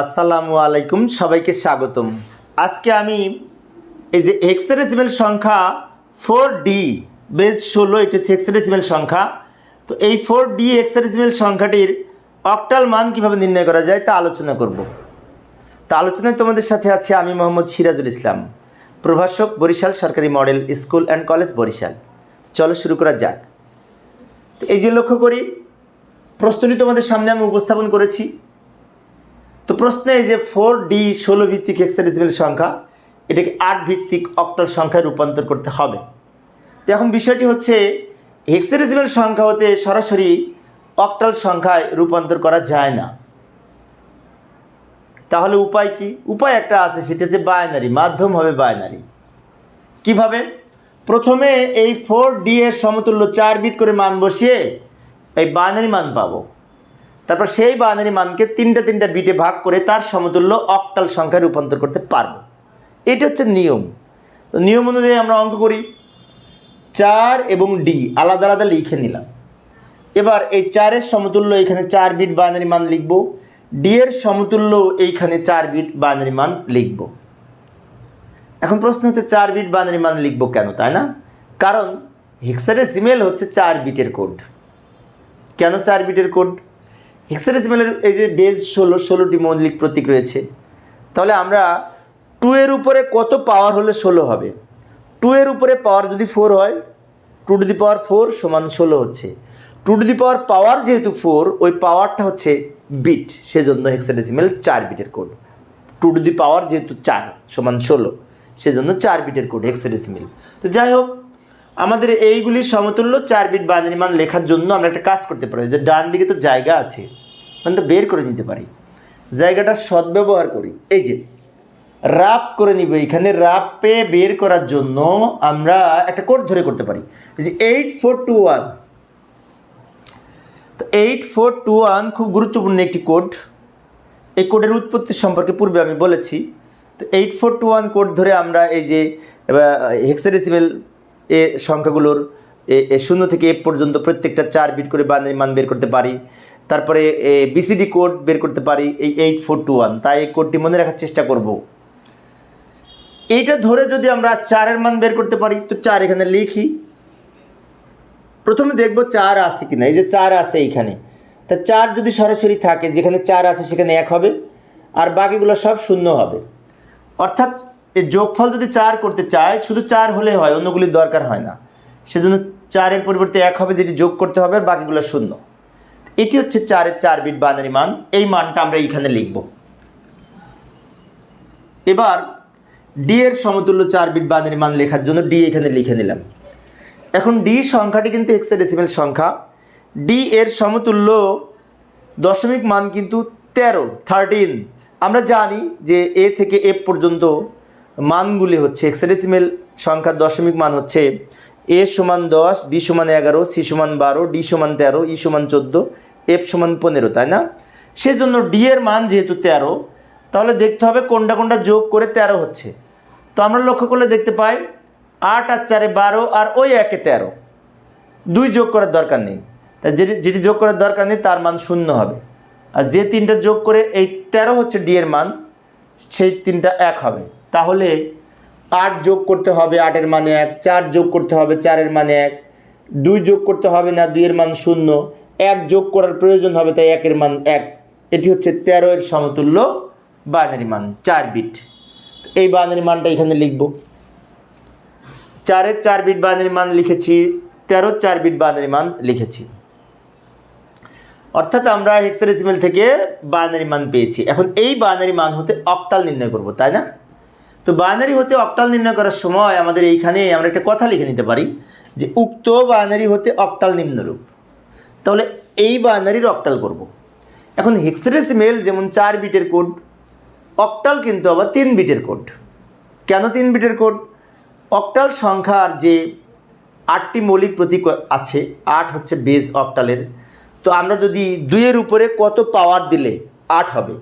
আসসালামু আলাইকুম, সবাইকে স্বাগতম। আজকে আমি এই যে হেক্সাডেসিমেল সংখ্যা ফোর ডি বেজ ষোলো, এটি হচ্ছে হেক্সাডেসিমেল সংখ্যা। তো এই ফোর ডি হেক্সাডেসিমেল সংখ্যাটির অক্টাল মান কীভাবে নির্ণয় করা যায় তা আলোচনা করব। তা আলোচনায় তোমাদের সাথে আছে আমি মোহাম্মদ সিরাজুল ইসলাম, প্রভাষক, বরিশাল সরকারি model school and college Barishal. চলো শুরু করা যাক। তো এই যে লক্ষ্য করি, প্রশ্নটি তোমাদের সামনে আমি উপস্থাপন করেছি। তো প্রশ্নে যে ফোর ডি ষোলো ভিত্তিক হেক্সাডেসিমেল সংখ্যা, এটাকে আট ভিত্তিক অক্টাল সংখ্যায় রূপান্তর করতে হবে। তো এখন বিষয়টি হচ্ছে হেক্সাডেসিমেল সংখ্যা হতে সরাসরি অক্টাল সংখ্যায় রূপান্তর করা যায় না। তাহলে উপায় কি? উপায় একটা আছে, সেটা হচ্ছে বায়নারি মাধ্যম হবে বায়নারি কীভাবে? প্রথমে এই ফোর ডি এর সমতুল্য চার বিট করে মান বসিয়ে এই বায়নারি মান পাবো। তারপর সেই বাইনারি মানকে তিনটা তিনটা বিটে ভাগ করে তার সমতুল্য অক্টাল সংখ্যায় রূপান্তর করতে পারব। এটা হচ্ছে নিয়ম। তো নিয়ম অনুযায়ী আমরা অঙ্ক করি। চার এবং ডি আলাদা আলাদা লিখে নিলাম। এবার এই চারের সমতুল্য এখানে চার বিট বাইনারি মান লিখব। ডি এর সমতুল্য এইখানে চার বিট বাইনারি মান লিখব। এখন প্রশ্ন হচ্ছে, চার বিট বাইনারি মান লিখব কেন, তাই না? কারণ হেক্সাডেসিমেল হচ্ছে চার বিটের কোড। কেন চার বিটের কোড? হেক্সাডেসিমেলের এই যে বেজ ষোলো, ষোলোটি মৌলিক প্রতীক রয়েছে, তাহলে আমরা টু এর উপরে কত পাওয়ার হলে ষোলো হবে? টু এর উপরে পাওয়ার যদি ফোর হয় two two the power four সমান ষোলো হচ্ছে। টু টু দি পাওয়ার পাওয়ার যেহেতু ফোর ওই পাওয়ারটা হচ্ছে বিট সেজন্য হেক্সাডেসিমেল চার বিটের code two two the power যেহেতু চার সমান ষোলো, সেজন্য চার বিটের কোড হেক্সাডেসিমেল তো যাই হোক আমাদের এইগুলির সমতুল্য চার বিট বাইনারি মান লেখার জন্য আমরা একটা কাজ করতে পারি, যে ডান দিকে তো জায়গা আছে মানে তো বের করে নিতে পারি। জায়গাটার সদ্ব্যবহার করি। এই যে রাপ করে নিব এখানে রাপে বের করার জন্য আমরা একটা কোড ধরে করতে পারি। যে এইট ফোর টু ওয়ান। তো এইট ফোর টু ওয়ান খুব গুরুত্বপূর্ণ একটি কোড। এই কোডের উৎপত্তি সম্পর্কে পূর্বে আমি বলেছি। তো eight four two one code ধরে আমরা এই যে হেক্সাডেসিমেল এ সংখ্যাগুলোর এ শূন্য থেকে এ পর্যন্ত প্রত্যেকটা চার বিট করে বাইনারি মান বের করতে পারি। তারপরে বিসিডি কোড বের করতে পারি, এই এইট ফোর টু ওয়ান তাই এই কোডটি মনে রাখার চেষ্টা করব। এইটা ধরে যদি আমরা চারের মান বের করতে পারি, তো চার এখানে লিখি। প্রথমে দেখব চার আছে কিনা, এই যে চার আছে এইখানে। তা চার যদি সরাসরি থাকে, যেখানে চার আছে সেখানে এক হবে, আর বাকিগুলো সব শূন্য হবে। অর্থাৎ এই যোগফল যদি চার করতে চায়, শুধু চার হলে হয়, অন্যগুলির দরকার হয় না। সেজন্য চারের পরিবর্তে এক হবে, যেটি যোগ করতে হবে, আর বাকিগুলো শূন্য। এটি হচ্ছে চারের চার বিট বানারি মান। এই মানটা আমরা এইখানে লিখব। এবার ডি এর সমতুল্য চার বিট বানারি মান লেখার জন্য ডি এখানে লিখে নিলাম। এখন ডি সংখ্যাটি কিন্তু হেক্সাডেসিমেল সংখ্যা। ডি এর সমতুল্য দশমিক মান কিন্তু তেরো থার্টিন আমরা জানি যে এ থেকে এফ পর্যন্ত মানগুলি হচ্ছে হেক্সাডেসিমেল সংখ্যার দশমিক মান হচ্ছে এ সমান দশ বি সমান এগারো সি সমান বারো ডি সমান তেরো ই সমান চোদ্দ এফ সমান পনেরো, তাই না? সেজন্য ডি এর মান যেহেতু তেরো, তাহলে দেখতে হবে কোনটা কোনটা যোগ করে তেরো হচ্ছে। তো আমরা লক্ষ্য করলে দেখতে পাই আট আর চারে বারো আর ওই একে তেরো। দুই যোগ করার দরকার নেই। তাই যেটি যেটি যোগ করার দরকার নেই, তার মান শূন্য হবে। আর যে তিনটা যোগ করে এই তেরো হচ্ছে ডি এর মান, সেই তিনটা এক হবে। তাহলে আট যোগ করতে হবে আটের মানে এক, চার যোগ করতে হবে চারের মানে এক, দুই যোগ করতে হবে না, দুইয়ের মান শূন্য, এক যোগ করার প্রয়োজন হবে তাই একের মান এক। এটি হচ্ছে তেরো এর সমতুল্য বাইনারি মান, চার বিট। এই বাইনারি মানটা এখানে লিখব। চারের চার বিট বাইনারি মান লিখেছি তেরো চার বিট বাইনারি মান লিখেছি। অর্থাৎ আমরা হেক্সাডেসিমেল থেকে বাইনারি মান পেয়েছি। এখন এই বাইনারি মান হতে অক্টাল নির্ণয় করব, তাই না? তো বাইনারি হতে অক্টাল নির্ণয় করার সময় আমাদের এইখানে আমরা একটা কথা লিখে নিতে পারি যে উক্ত বাইনারি হতে অক্টাল নিম্নরূপ। তাহলে এই বাইনারির অক্টাল করব। এখন হেক্সরেস মেল যেমন চার বিটের কোড অক্টাল কিন্তু আবার তিন বিটের কোড কেন তিন বিটের কোড অক্টাল সংখ্যার যে আটটি মৌলিক প্রতীক আছে, আট হচ্ছে বেজ অক্টালের তো আমরা যদি দুইয়ের উপরে কত পাওয়ার দিলে আট হবে?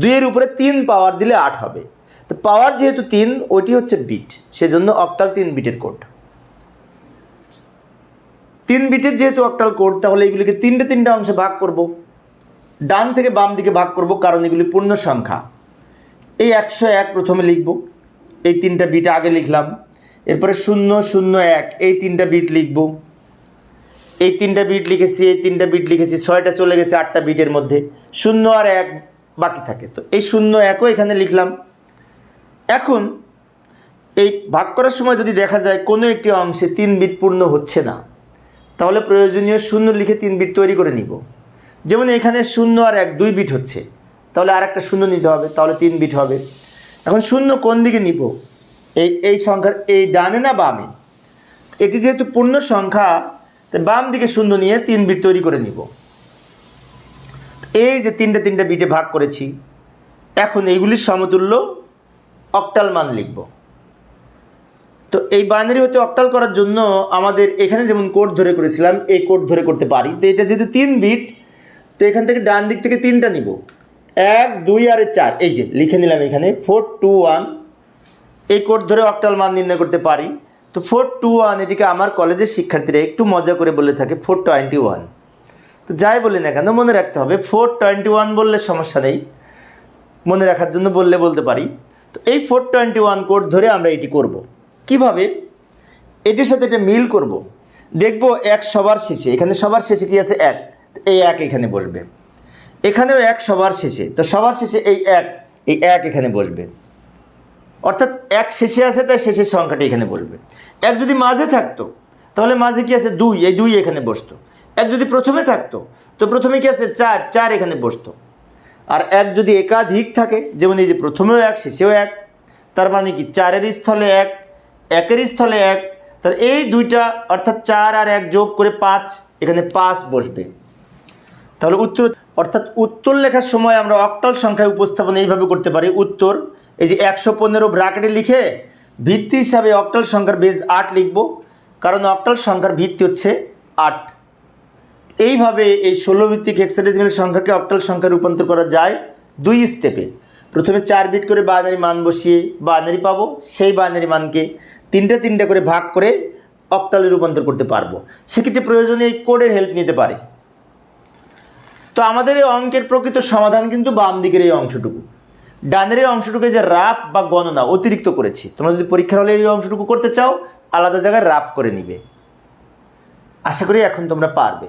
দুইয়ের উপরে তিন পাওয়ার দিলে আট হবে। তো পাওয়ার যেহেতু তিন, ওইটি হচ্ছে বিট সেজন্য অক্টাল তিন বিটের কোড তিন বিটের যেহেতু অক্টাল কোড তাহলে এইগুলিকে তিনটে তিনটে অংশে ভাগ করব। ডান থেকে বাম দিকে ভাগ করব, কারণ এগুলি পূর্ণ সংখ্যা। এই একশো এক প্রথমে লিখব, এই তিনটা বিট আগে লিখলাম। এরপরে শূন্য শূন্য এক, এই তিনটা বিট লিখব। এই তিনটা বিট লিখেছি, এই তিনটা বিট লিখেছি, ছয়টা চলে গেছে আটটা বিটের মধ্যে। শূন্য আর এক বাকি থাকে। তো এই শূন্য একও এখানে লিখলাম। এখন এই ভাগ করার সময় যদি দেখা যায় কোনো একটি অংশে তিন বিট পূর্ণ হচ্ছে না, তাহলে প্রয়োজনীয় শূন্য লিখে তিন বিট তৈরি করে নিব। যেমন এখানে শূন্য আর এক দুই বিট হচ্ছে, তাহলে আর একটা শূন্য নিতে হবে, তাহলে তিন বিট হবে। এখন শূন্য কোন দিকে নিব? এই এই সংখ্যার, এই ডানে না বামে? এটি যেহেতু পূর্ণ সংখ্যা, তাই বাম দিকে শূন্য নিয়ে তিন বিট তৈরি করে নিব। এই যে তিনটে তিনটে বিটে ভাগ করেছি, এখন এইগুলির সমতুল্য অক্টাল মান লিখব। তো এই বাইনারি হতে অক্টাল করার জন্য আমাদের এখানে যেমন কোড ধরে করেছিলাম, এই কোড ধরে করতে পারি। তো এটা যেহেতু তিন বিট তো এখান থেকে ডান দিক থেকে তিনটা নিব। এক, দুই আর চার, এই যে লিখে নিলাম এখানে ফোর টু ওয়ান এই কোড ধরে অক্টাল মান নির্ণয় করতে পারি। তো ফোর টু ওয়ান এটিকে আমার কলেজের শিক্ষার্থীরা একটু মজা করে বলে থাকে ফোর টোয়েন্টি ওয়ান তো যাই বলি না কেন, মনে রাখতে হবে ফোর টোয়েন্টি ওয়ান বললে সমস্যা নেই। মনে রাখার জন্য বললে বলতে পারি। তো এই ফোর টোয়েন্টি ওয়ান কোড ধরে আমরা এটি করব। কীভাবে? এটির সাথে এটা মিল করব। দেখব এক সবার শেষে, এখানে সবার শেষে কি আছে? এক। এই এক এখানে বসবে। এখানেও এক সবার শেষে, তো সবার শেষে এই এক এই এক এখানে বসবে। অর্থাৎ এক শেষে আছে, তাই শেষের সংখ্যাটা এখানে বসবে। এক যদি মাঝে থাকতো, তাহলে মাঝে কি আছে? দুই, এই দুই এখানে বসতো। এক যদি প্রথমে থাকতো, তো প্রথমে কি আছে? চার চার এখানে বসতো। আর এক যদি একাধিক থাকে, যেমন এই যে প্রথমেও এক, শেষেও এক, তার মানে কি চারের স্থলে এক, একের স্থলে এক তার এই দুইটা অর্থাৎ চার আর এক যোগ করে পাঁচ, এখানে পাঁচ বসবে। তাহলে উত্তর, অর্থাৎ উত্তর লেখার সময় আমরা অক্টাল সংখ্যায় উপস্থাপন এইভাবে করতে পারি। উত্তর, এই যে একশো পনেরো ব্রাকেটে লিখে ভিত্তি হিসাবে অক্টাল সংখ্যার বেজ আট লিখব, কারণ অক্টাল সংখ্যার ভিত্তি হচ্ছে আট। এইভাবে এই ষোলো ভিত্তিক হেক্সাডেসিমেল সংখ্যাকে অক্টাল সংখ্যায় রূপান্তর করা যায় দুই স্টেপে প্রথমে চার বিট করে বাইনারি মান বসিয়ে বাইনারি পাবো, সেই বাইনারি মানকে তিনটা তিনটা করে ভাগ করে অক্টালে রূপান্তর করতে পারব। সেক্ষেত্রে প্রয়োজনে এই কোডের হেল্প নিতে পারে। তো আমাদের এই অঙ্কের প্রকৃত সমাধান কিন্তু বাম দিকের এই অংশটুকু। ডানের এই অংশটুকু যে রাপ বা গণনা অতিরিক্ত করেছি, তোমরা যদি পরীক্ষার হলে এই অংশটুকু করতে চাও, আলাদা জায়গায় রাপ করে নিবে। আশা করি এখন তোমরা পারবে।